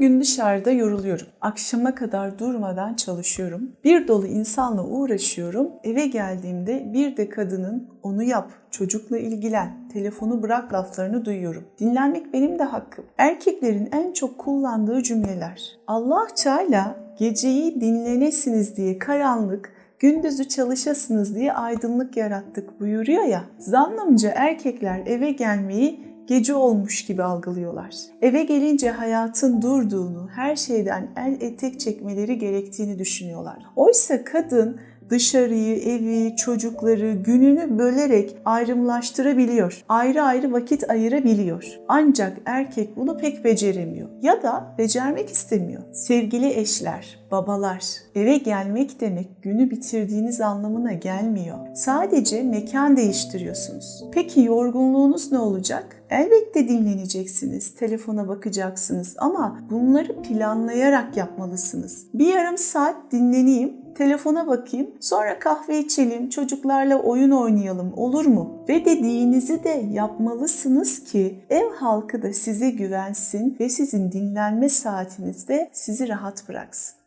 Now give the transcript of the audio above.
Gün dışarıda yoruluyorum. Akşama kadar durmadan çalışıyorum. Bir dolu insanla uğraşıyorum. Eve geldiğimde bir de kadının onu yap, çocukla ilgilen, telefonu bırak laflarını duyuyorum. Dinlenmek benim de hakkım. Erkeklerin en çok kullandığı cümleler. Allah Teala geceyi dinlenesiniz diye karanlık, gündüzü çalışasınız diye aydınlık yarattık buyuruyor ya. Zannımca erkekler eve gelmeyi gece olmuş gibi algılıyorlar. Eve gelince hayatın durduğunu, her şeyden el etek çekmeleri gerektiğini düşünüyorlar. Oysa kadın dışarıyı, evi, çocukları, gününü bölerek ayrımlaştırabiliyor. Ayrı ayrı vakit ayırabiliyor. Ancak erkek bunu pek beceremiyor ya da becermek istemiyor. Sevgili eşler, babalar, eve gelmek demek günü bitirdiğiniz anlamına gelmiyor. Sadece mekan değiştiriyorsunuz. Peki yorgunluğunuz ne olacak? Elbette dinleneceksiniz, telefona bakacaksınız ama bunları planlayarak yapmalısınız. Bir yarım saat dinleneyim, telefona bakayım, sonra kahve içelim, çocuklarla oyun oynayalım olur mu? Ve dediğinizi de yapmalısınız ki ev halkı da size güvensin ve sizin dinlenme saatinizde sizi rahat bıraksın.